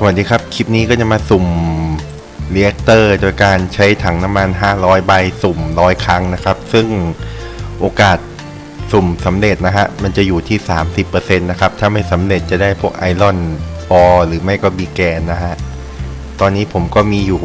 สวัสดีครับ คลิปนี้ก็จะมาสุ่มเรียกเตอร์ โดยการใช้ถังน้ำมัน 500 ใบสุ่ม 100 ครั้งนะครับ ซึ่งโอกาสสุ่มสำเร็จนะฮะ มันจะอยู่ที่ 30%นะครับ ถ้าไม่สำเร็จจะได้พวกไอรอนออหรือไม่ก็บีแกนนะฮะ ตอนนี้ผมก็มีอยู่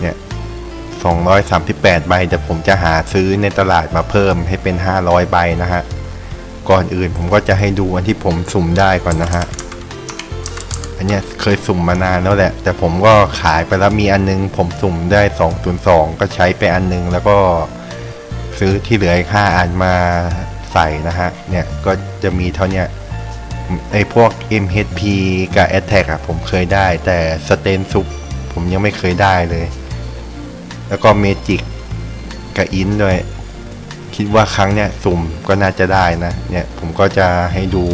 เนี่ย 238 ใบแต่ผมจะหาซื้อในตลาดมาเพิ่มให้เป็น 500 ใบนะฮะ ก่อนอื่น ผมก็จะให้ดูอันที่ผมสุ่มได้ก่อนนะฮะ อันเนี้ยเคยสุ่มมานานแล้วแหละ แต่ผมก็ขายไปแล้วมีอันนึง ผมสุ่มได้ 202 ก็ใช้ไปอันนึง แล้วก็ซื้อที่เหลืออีก5อันมาใส่นะฮะ เนี่ยก็จะมีเท่าเนี้ยไอพวก MHP กับ Attack อะผมเคยได้ แต่สเตนซุปผมยังไม่เคยได้เลย แล้วก็เมจิกกับอินด้วย คิดว่าครั้งเนี้ยสุ่มก็น่าจะได้นะ เนี่ยผมก็จะให้ดู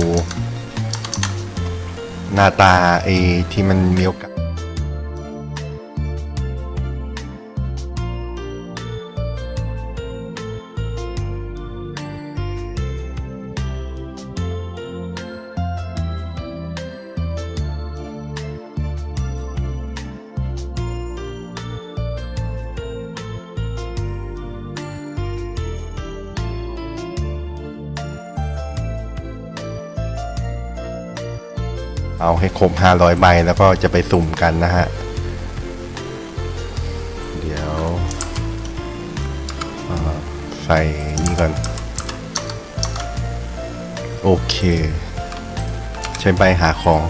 หน้าตาไอ้ที่มันมีโอก เอาให้ครบ 500 ใบแล้วก็จะไปสุ่มกันนะฮะ เดี๋ยวใส่นี่ก่อน โอเค ใช้ใบหาของ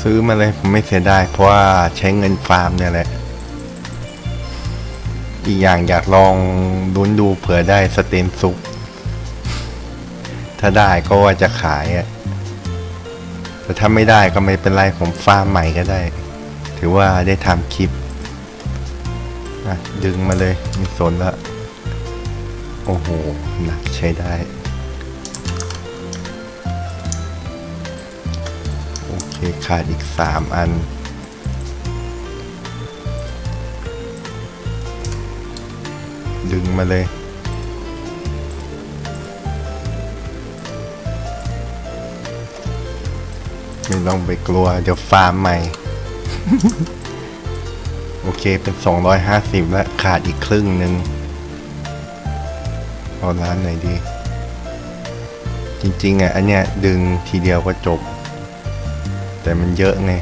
ซื้อมาเลยผมไม่เสียดายเพราะว่าใช้เงินฟาร์มเนี่ยแหละ อีกอย่างอยากลองลุ้นดูเผื่อได้สเตนซุป ถ้าได้ก็ว่าจะขายอะแต่ถ้าไม่ได้ก็ไม่เป็นไรผมฟาร์มใหม่ก็ได้ ถือว่าได้ทำคลิปอะดึงมาเลยมีสนละ โอ้โหหนักใช้ได้ โอเคขาดอีกสามอันดึงมาเลย ต้องไปกลัว เดี๋ยวฟาร์มใหม่ โอเคเป็น250แล้วขาดอีกครึ่งหนึ่งเอาร้านไหนดี จริง ๆ อะ อันเนี้ยดึงทีเดียวก็จบ แต่มันเยอะไง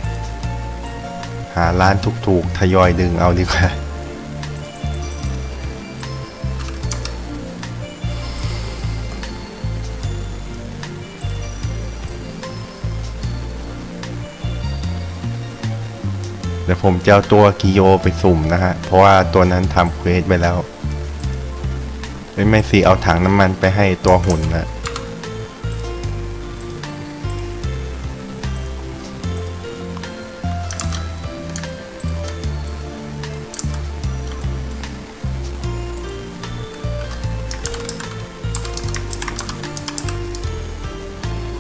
หาร้านถูกๆ ทยอยดึงเอาดีกว่า ผมจะเอาตัวกิโยไปสุ่มนะฮะ เพราะว่าตัวนั้นทำเควสไปแล้วไม่ไม่สิเอาถังน้ำมันไปให้ตัวหุ่นนะ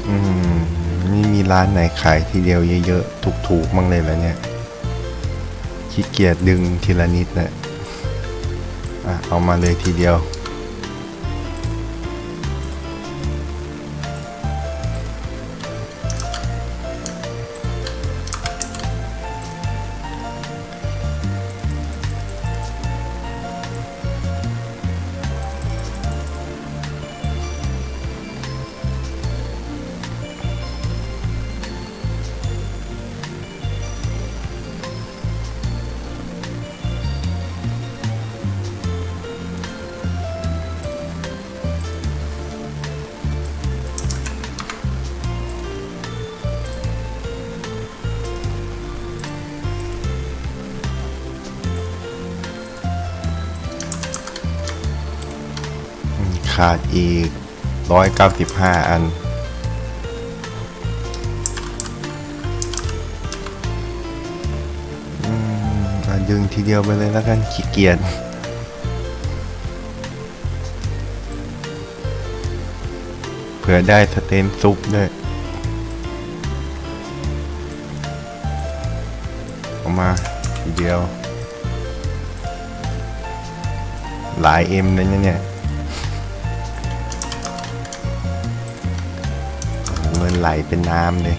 อืมไม่มีร้านไหนขายทีเดียวเยอะๆ ถูกๆ มั่งเลยแล้วเนี่ย ขี้เกียจดึงทีละนิดนะอะเอามาเลยทีเดียว ขาดอีก 195 อัน อืมดึงทีเดียวไปเลยแล้วกันขี้เกียจเผื่อได้สเตนซุปด้วยเอามาทีเดียว หลายเอ็มเลยนเนี่ย เงินไหลเป็นน้ำเลย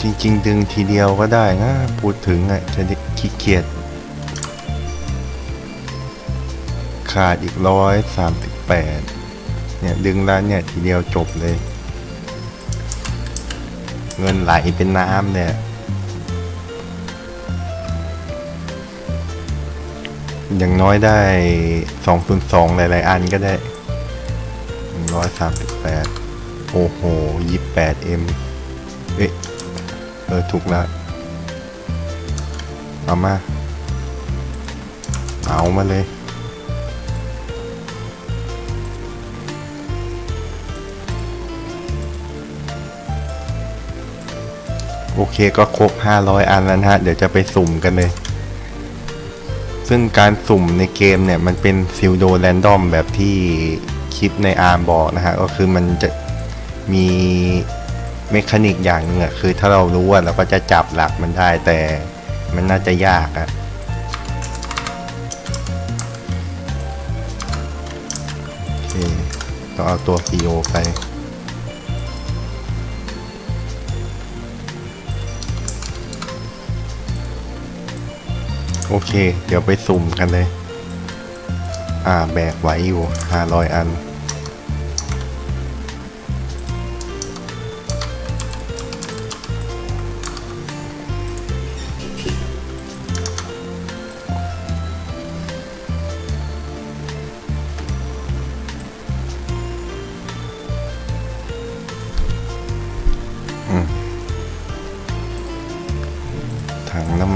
จริง ๆ ดึงทีเดียวก็ได้นะ พูดถึงอะจะได้ขี้เกียจขาดอีกร้อยสามสิบแปดเนี่ยดึงแล้วเนี่ยทีเดียวจบเลย เงินไหลเป็นน้ำเนี่ย อย่างน้อยได้สองศูนย์สองหลาย ๆ อันก็ได้ร้อยสามสิบแปดโอ้โหยี่แปดเอ็ม ออถูกแล้วเอามา เอามาเลย โอเคก็ครบ 500 อันแล้วนะฮะ เดี๋ยวจะไปสุ่มกันเลย ซึ่งการสุ่มในเกมเนี่ย มันเป็นซิลโดแรนดอมแบบที่คลิปในอาร์มบอกนะฮะ ก็คือมันจะมี เมคานิกอย่างหนึงอะคือถ้าเรารู้อะเราก็จะจับหลักมันได้แต่มันน่าจะยากอะโอเคต้องเอาตัว PO ไปโอเค เดี๋ยวไปสุ่มกันเลย อ่า แบกไหวอยู่ 500 อัน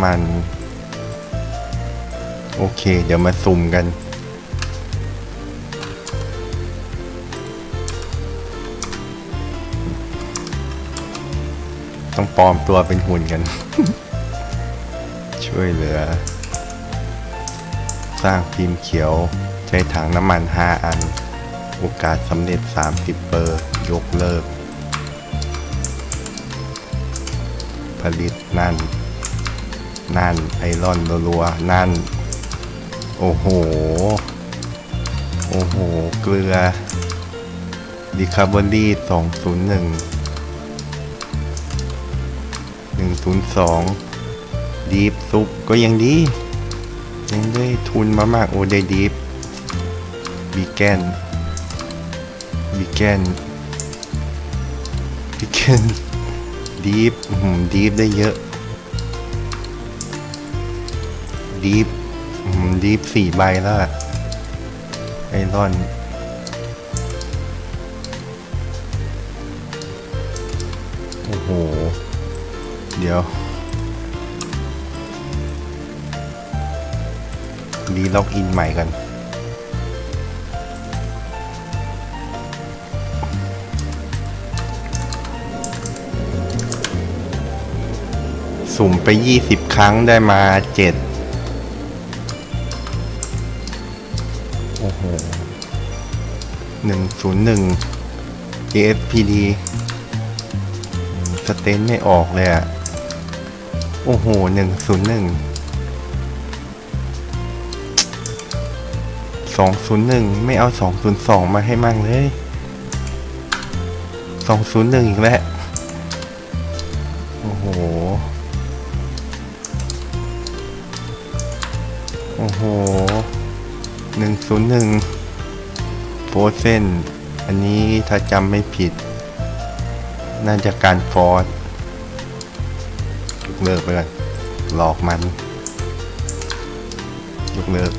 มัน โอเค เดี๋ยวมาสุ่มกัน ต้องปลอมตัวเป็นหุ่นกัน ช่วยเหลือ สร้างพิมพ์เขียวใช้ถังน้ำมัน 5 อัน โอกาสสำเร็จ 30 เปอร์ ยกเลิกผลิตนั่น นั่นไอรอนรัวๆนั่น โอ้โห โอ้โห เกลือดิคาร์บอรี่สองศูนย์หนึ่งหนึ่งศูนย์สองดีฟซุปก็ยังดี ยังได้ทุนมามากโอ้ได้ดีฟบีแกนบีแกนบีแกนดีฟดีฟได้เยอะ ดีฟดีฟสี่ใบแล้วไอรอนโอ้โห เดี๋ยวรีล็อกอินใหม่กันสุ่มไป 20 ครั้งได้มา 7 101 ASPD สเตนไม่ออกเลยอะโอ้โห 101 201 ไม่เอา 202 มาให้มั่งเลย 201 อีกแล้ว โอ้โห โอ้โห 101 โฟเซนอันนี้ถ้าจำไม่ผิด น่าจะการฟอร์ดยกเลิกไปก่อนหลอกมันยกเลิก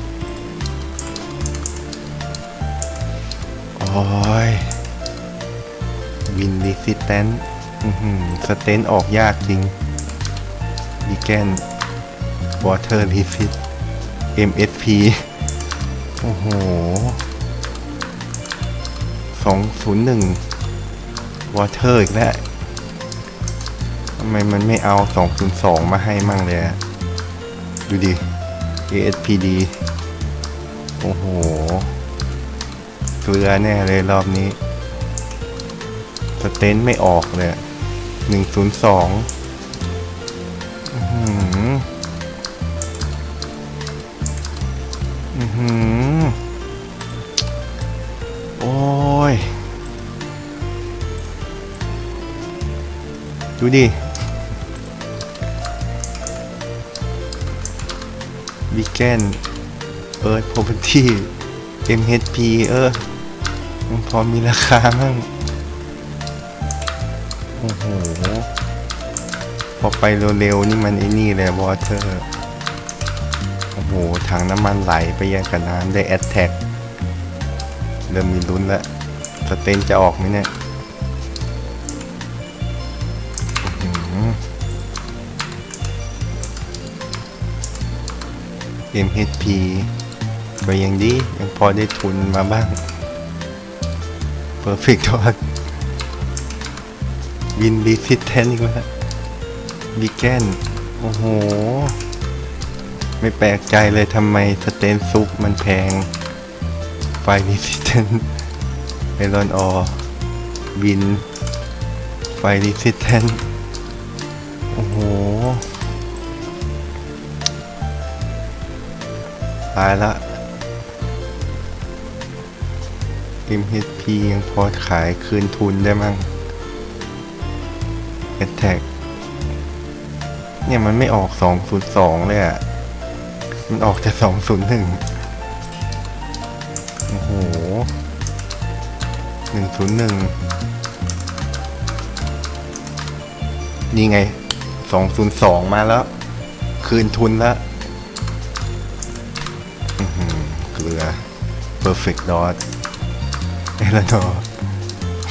โอ้ยวินรีสิสแตนสเตนออกยากจริงดีแกนวอเตอร์รีสิส MSP โอ้โห 201วอเตอร์อีกแล้วทำไมมันไม่เอา 202 มาให้มั่งเลยอะดูดิ ASPD โอ้โหเกลือแน่เลยรอบนี้ สเตนไม่ออกเลย 102 ดูดิวีแกนเอิร์ธพ r พ e r t y MHP เออมันพอมีราคามั่งโอ้โห พอไปเร็วๆนี่มันไอ้นี่เลยวอเตอร์ โอ้โห ถังน้ำมันไหลไปยังกับน้ำได้แอตแท็กเริ่มมีลุ้นแล้วสเตนจะออกไหมเนี่ย MHP ก็ยังดี ยังพอได้ทุนมาบ้าง Perfect ทอดวินรีสิสแทนอีกแล้วบีแกน โอ้โห ไม่แปลกใจเลยทำไมสเตนซุปมันแพง ไฟรีสิสแทนไอรอนออวิน ไฟรีสิสแทน ตายละ MHP ยังพอขายคืนทุนได้มั้ง Attack เนี่ยมันไม่ออก 202 เลยอะ มันออกแต่ 201 โอ้โห 101 นี่ไง 202 มาแล้ว คืนทุนแล้ว Perfect Dot เอลนอ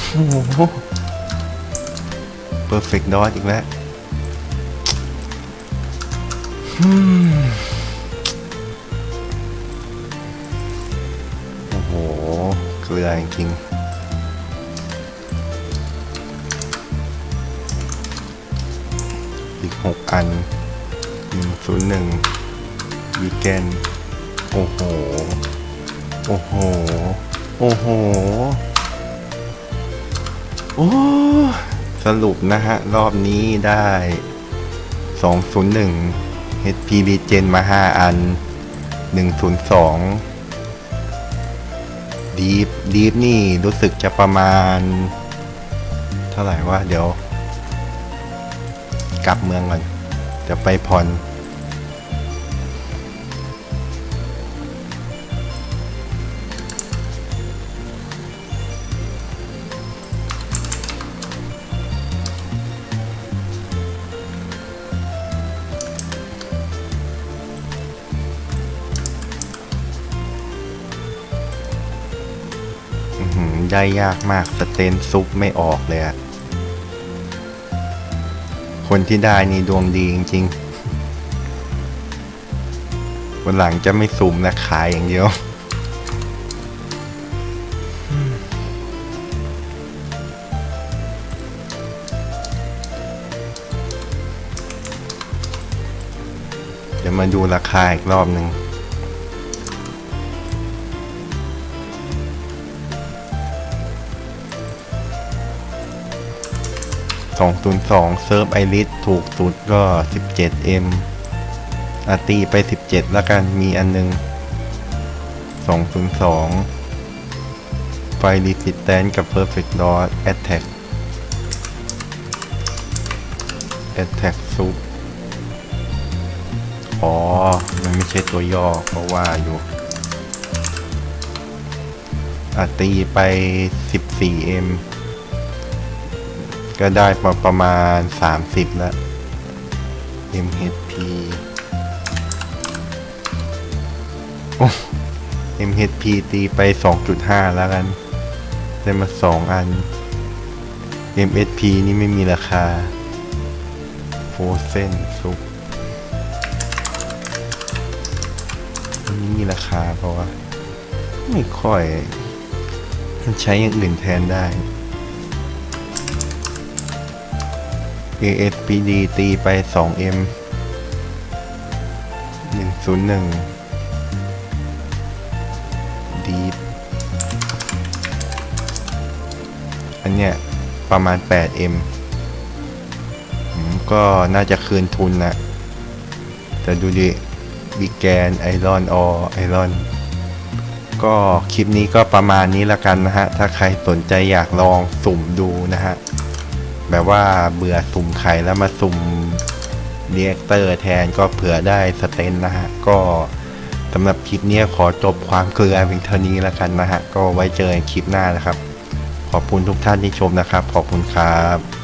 โอ้ Perfect Dot อีกแล้วโอ้โห เกลือจริงอีกหกอันหนึ่งศูนย์หนึ่งวีแกน โอ้โห โอ้โห โอ้โห โอ้สรุปนะฮะ รอบนี้ได้ 201 HP Regen มา 5 อัน 102ดีฟดีฟนี่รู้สึกจะประมาณ เท่าไหร่วะเดี๋ยว กลับเมืองก่อน จะไปผ่อน ได้ยากมากสเตนซุปไม่ออกเลยอะคนที่ได้นี่ดวงดีจริงๆวันหลังจะไม่สุ่มและขายอย่างเดียวเดี๋ยวมาดูราคาอีกรอบหนึ่ง 202 เซิร์ฟไอริสถูกสุดก็ 17M อาตีไป 17 แล้วกันมีอันนึง 202 ไฟรีสิสแตนกับ Perfect Dot Attack Attack ซุปอ๋อ มันไม่ใช่ตัวย่อเพราะว่าอยู่อะตีไป 14m ก็ได้มาประมาณ 30 แล้ว MHP โอ้ MHP ตีไป 2.5 แล้วกัน ได้มา 2 อัน MSP นี่ไม่มีราคาโฟเซนซุปนนี้มีราคาเพราะว่า ไม่ค่อย มันใช้อย่างอื่นแทนได้ ASPD ตีไป 2M 101 Deep อันเนี้ยประมาณ 8M อืมก็น่าจะคืนทุนนะ แต่ดูดิบิแกนไอรอนอไอรอนก็คลิปนี้ก็ประมาณนี้ละกันนะฮะ ถ้าใครสนใจอยากลองสุ่มดูนะฮะ แบบว่าเบื่อสุ่มไข่แล้วมาสุ่มเรียกเตอร์แทนก็เผื่อได้สเตนนะฮะ ก็สำหรับคลิปนี้ขอจบความเกลือเพียงเท่านี้แล้วกันนะฮะ ก็ไว้เจอกันคลิปหน้านะครับ ขอบคุณทุกท่านที่ชมนะครับ ขอบคุณครับ